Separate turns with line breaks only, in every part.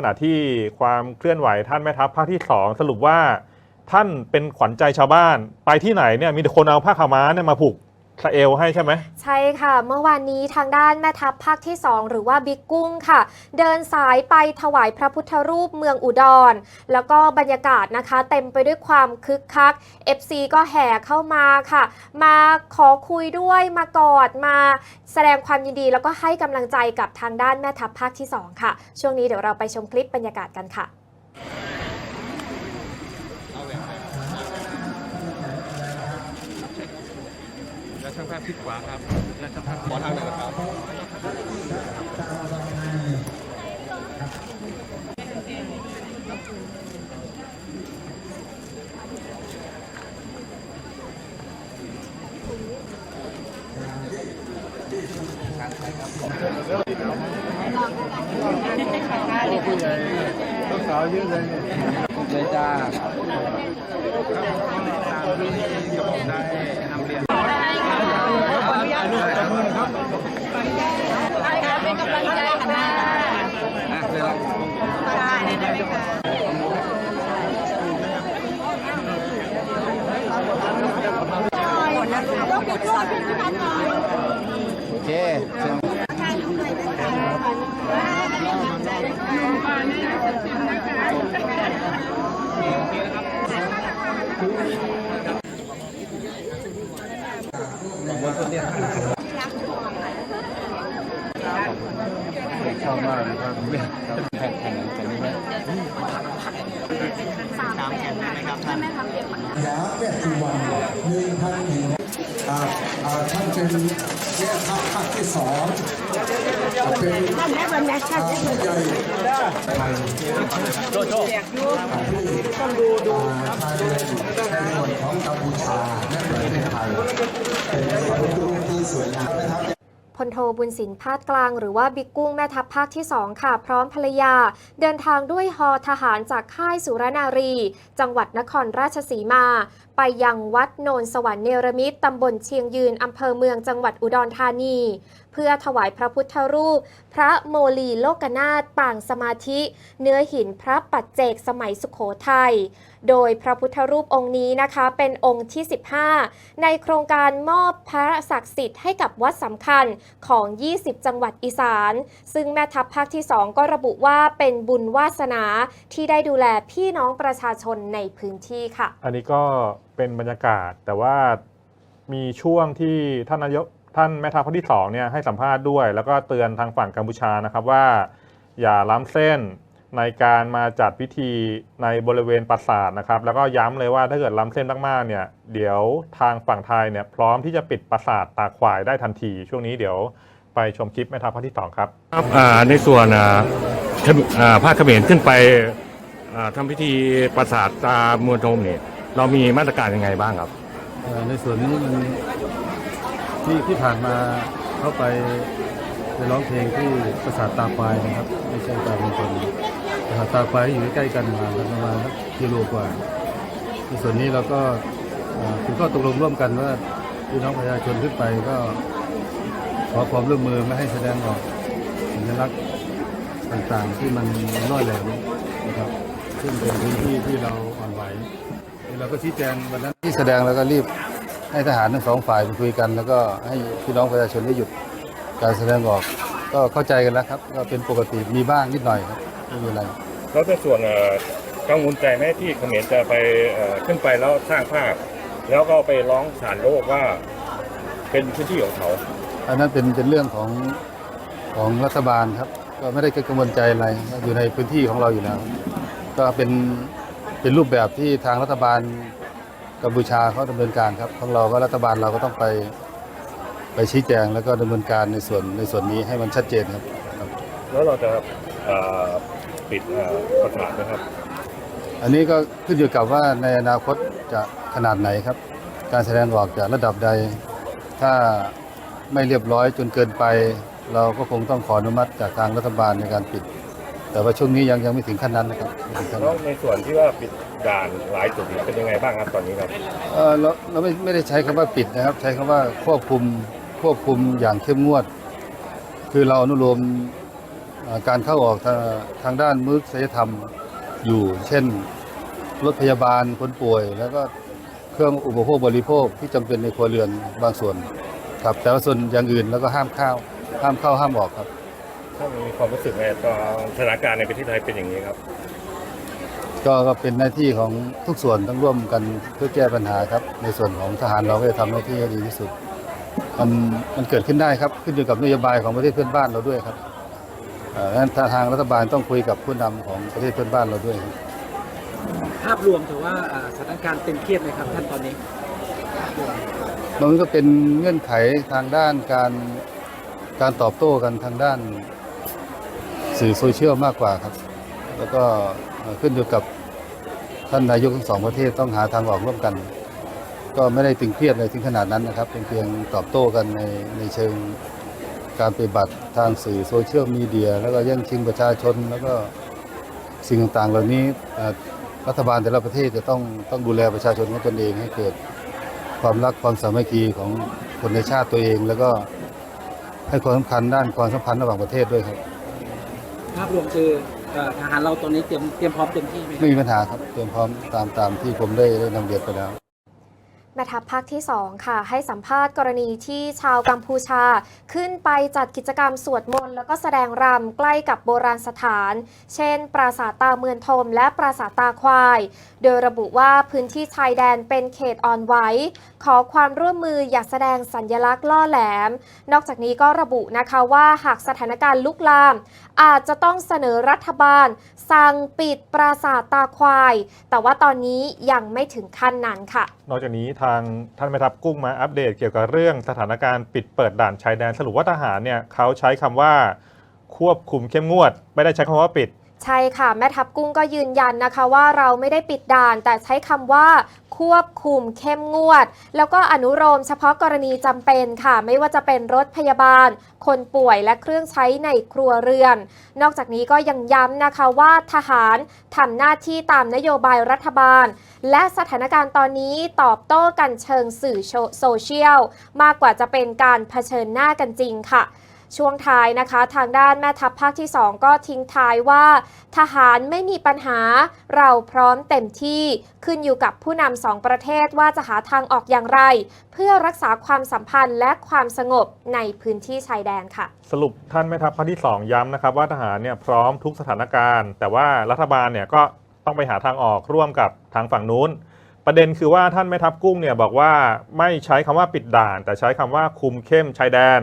ขณะที่ความเคลื่อนไหวท่านแม่ทัพภาคที่ 2 สรุปว่าท่านเป็นขวัญใจชาวบ้าน ไปที่ไหนเนี่ยมีแต่คนเอาผ้าขาวม้าเนี่ยมาผูก สะเอวให้ใช่ไหม
ใช่ค่ะ เมื่อวานนี้ทางด้านแม่ทัพภาคที่ 2 หรือว่าบิ๊กกุ้งค่ะ เดินสายไปถวายพระพุทธรูปเมืองอุดร แล้วก็บรรยากาศนะคะ เต็มไปด้วยความคึกคัก FC ก็แห่เข้ามาค่ะ มาขอคุยด้วยมากอดมาแสดงความยินดีแล้วก็ให้กำลังใจกับทางด้านแม่ทัพภาคที่ 2 ค่ะ ช่วงนี้เดี๋ยวเราไปชมคลิปบรรยากาศกันค่ะ
และช่างภาพทิศขวาครับ และช่างภาพขอทางหน่อยครับ
เลยจ้าโอ ชอบมากนะครับแข่งแข่งกันนี้ไหม
ยาแปดสิบวันหนึ่งพันหนึ่งอ่าอ่าท่านเป็นแม่ทัพ ภาคที่สองเป็นผู้ใหญ่ไทยที่ต้องดูดูไทยในส่วนของกัมพูชาและประเทศไทยเป็นประตูที่สวยงามนะครับ
พลโทบุญสินพาดกลางหรือว่าบิ๊กกุ้งแม่ทัพภาคที่ 2 ค่ะ พร้อมภรรยา เดินทางด้วยฮอทหารจากค่ายสุรนารี จังหวัดนครราชสีมา ไปยังวัดโนนสวรรค์เนรมิตตำบลเชียงยืนอำเภอเมืองจังหวัดอุดรธานี เพื่อถวายพระพุทธรูป พระโมลีโลกนาถปางสมาธิ เนื้อหินพระปัจเจกสมัยสุขโขทัยโดยพระพุทธรูปองค์นี้นะคะเป็นองค์ที่ 15 ในโครงการมอบพระศักดิ์สิทธิ์ให้กับวัดสำคัญของ 20 จังหวัดอีสาน ซึ่งแม่ทัพภาคที่ 2 ก็ระบุว่าเป็นบุญวาสนาที่ได้ดูแลพี่น้องประชาชนในพื้นที่ค่ะ
อันนี้ก็ เป็นบรรยากาศ แต่ว่ามีช่วงที่ท่านนายกท่านแม่ทัพภาคที่สองเนี่ยให้สัมภาษณ์ด้วย แล้วก็เตือนทางฝั่งกัมพูชานะครับว่า อย่าล้ำเส้นในการมาจัดพิธีในบริเวณปราสาทนะครับ แล้วก็ย้ำเลยว่าถ้าเกิดล้ำเส้นมากๆเนี่ยเดี๋ยวทางฝั่งไทยเนี่ยพร้อมที่จะปิดปราสาทตาควายได้ทันที ช่วงนี้เดี๋ยวไปชมคลิปแม่ทัพภาคที่สองครับ
ครับในส่วนอ่าเขมอ่าภาคเขมรขึ้นไปอ่าทำพิธีปราสาทตามวลชมเนี่ย เรามีมาตรการยังไงบ้างครับ
ในส่วนนี้มันที่ที่ผ่านมาเข้าไปไปร้องเพลงที่ปราสาทตาควายนะครับไม่ใช่ตาเป็นคนปราสาทตาควายอยู่ใกล้กันห่าประมาณกิโลกว่าในส่วนนี้เราก็เอ่อถือข้อตกลงร่วมกันว่าพี่น้องประชาชนขึ้นไปก็ขอความร่วมมือไม่ให้แสดงออกสัญลักษณ์ต่างๆที่มันล่อยแหลมนะครับซึ่งเป็นพื้นที่ที่เราอ่อนไหว เราก็ชี้แจงวันนั้นที่แสดงแล้วก็รีบให้ทหารทั้งสองฝ่ายไปคุยกัน แล้วก็ให้พี่น้องประชาชนได้หยุดการแสดงออก ก็เข้าใจกันแล้วครับ ก็เป็นปกติมีบ้างนิดหน่อยครับไม่มีอะไร
แล้วในส่วนเอ่อกังวลใจไหมที่เขมรจะไปเอ่อขึ้นไปแล้วสร้างภาพ แล้วก็ไปร้องศาลโลกว่าเป็นพื้นที่ของเขา
อันนั้นเป็นเป็นเรื่องของของรัฐบาลครับ ก็ไม่ได้กังวลใจอะไรอยู่ในพื้นที่ของเราอยู่แล้ว ก็เป็น เป็นรูปแบบที่ทางรัฐบาลกัมพูชาเขาดำเนินการครับของเราก็รัฐบาลเราก็ต้องไปไปชี้แจงแล้วก็ดำเนินการในส่วนในส่วนนี้ให้มันชัดเจนครับครับ
แล้วเราจะเอ่อปิดเอ่อประสาทนะครับ
อันนี้ก็ขึ้นอยู่กับว่าในอนาคตจะขนาดไหนครับ การแสดงออกจะระดับใด ถ้าไม่เรียบร้อยจนเกินไป เราก็คงต้องขออนุมัติจากทางรัฐบาลในการปิด แต่ว่าช่วงนี้ยังยังไม่ถึงขั้นนั้นนะครับไม่ถึงขั้น
แล้ว
นั้น
ในส่วนที่ว่าปิดด่านหลายจุดเนี่ยเป็นยังไงบ้างครับตอนนี้ครับ
เอ่อเราเราไม่ไม่ได้ใช้คำว่าปิดนะครับ ใช้คำว่าควบคุมควบคุมอย่างเข้มงวด คือเราอนุโลมอ่าการเข้าออกทางทางด้านมนุษยธรรมอยู่ เช่นรถพยาบาลคนป่วย แล้วก็เครื่องอุปโภคบริโภคที่จำเป็นในครัวเรือนบางส่วนครับแต่ว่าส่วนอย่างอื่นแล้วก็ห้ามเข้าห้ามเข้าห้ามออกครับ
ถ้ามีความรู้สึกไงตอนสถานการณ์ในประเทศไทยเป็นอย่างนี้ครับ
ก็ก็เป็นหน้าที่ของทุกส่วนต้องร่วมกันเพื่อแก้ปัญหาครับ ในส่วนของทหารเราก็จะทำหน้าที่ให้ดีที่สุด มันมันเกิดขึ้นได้ครับขึ้นอยู่กับนโยบายของประเทศเพื่อนบ้านเราด้วยครับเอ่องั้นทางรัฐบาลต้องคุยกับผู้นำของประเทศเพื่อนบ้านเราด้วยครับ
ภาพรวมถือว่าอ่าสถานการณ์ตึงเครียดไหมครับท่านตอนนี้
มันก็เป็นเงื่อนไขทางด้านการการตอบโต้กันทางด้าน สื่อโซเชียลมากกว่าครับ แล้วก็ขึ้นอยู่กับท่านนายกทั้งสองประเทศต้องหาทางออกร่วมกัน ก็ไม่ได้ตึงเครียดเลยถึงขนาดนั้นนะครับ เป็นเพียงตอบโต้กันในในเชิงการปฏิบัติทางสื่อโซเชียลมีเดีย แล้วก็แย่งชิงประชาชน แล้วก็สิ่งต่างๆ เหล่านี้รัฐบาลแต่ละประเทศจะต้องต้องดูแลประชาชนของตนเองให้เกิดความรักความสามัคคีของคนในชาติตัวเอง แล้วก็ให้ความสำคัญด้านความสัมพันธ์ระหว่างประเทศด้วยครับ
ภาพรวมคือเอ่อทหารเราตอนนี้เตรียมเตรียมพร้อมเต็มที่ไหมครับ
ไม่มีปัญหาครับ เตรียมพร้อมตามตามที่ผมได้ได้นำเรียนไปแล้ว
แม่ทัพภาคที่ 2 ค่ะ ให้สัมภาษณ์กรณีที่ชาวกัมพูชา ขึ้นไปจัดกิจกรรมสวดมนต์แล้วก็แสดงรำใกล้กับโบราณสถาน เช่น ปราสาทตาเมือนทม และปราสาทตาควาย โดยระบุว่าพื้นที่ชายแดนเป็นเขตอ่อนไหวขอความร่วมมืออย่าแสดงสัญญลักษณ์ล่อแหลม นอกจากนี้ก็ระบุนะคะว่าหากสถานการณ์ลุกลาม อาจจะต้องเสนอรัฐบาล สั่งปิดปราสาทตาควาย แต่ว่าตอนนี้ยังไม่ถึงขั้นนั้นค่ะ
นอกจากนี้ทางท่านแม่ทัพกุ้งมาอัปเดตเกี่ยวกับเรื่องสถานการณ์ปิดเปิดด่านชายแดนสรุปว่าทหารเนี่ยเขาใช้คำว่าควบคุมเข้มงวด ไม่ได้ใช้คำว่าปิด
ใช่ค่ะ แม่ทัพกุ้งก็ยืนยันนะคะว่าเราไม่ได้ปิดด่าน แต่ใช้คำว่า ควบคุมเข้มงวด แล้วก็อนุโลมเฉพาะกรณีจำเป็นค่ะ ไม่ว่าจะเป็นรถพยาบาล คนป่วยและเครื่องใช้ในครัวเรือน นอกจากนี้ก็ยังย้ำนะคะว่าทหารทำหน้าที่ตามนโยบายรัฐบาล และสถานการณ์ตอนนี้ตอบโต้กันเชิงสื่อโซเชียล มากกว่าจะเป็นการเผชิญหน้ากันจริงค่ะ ช่วงท้ายนะคะ ทางด้านแม่ทัพภาคที่ 2 ก็ทิ้งท้ายว่า ทหารไม่มีปัญหา เราพร้อมเต็มที่ขึ้นอยู่กับผู้นำสองประเทศว่าจะหาทางออกอย่างไร เพื่อรักษาความสัมพันธ์และความสงบในพื้นที่ชายแดนค่ะ
สรุปท่านแม่ทัพภาคที่ 2 ย้ำนะครับว่าทหารเนี่ยพร้อมทุกสถานการณ์ แต่ว่ารัฐบาลเนี่ยก็ต้องไปหาทางออกร่วมกับทางฝั่งนู้นประเด็นคือว่าท่านแม่ทัพกุ้งเนี่ยบอกว่าไม่ใช้คำว่าปิดด่าน แต่ใช้คำว่าคุมเข้มชายแดน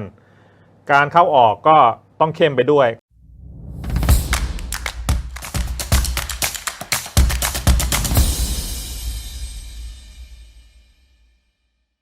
การเข้าออกก็ต้องเข้มไปด้วย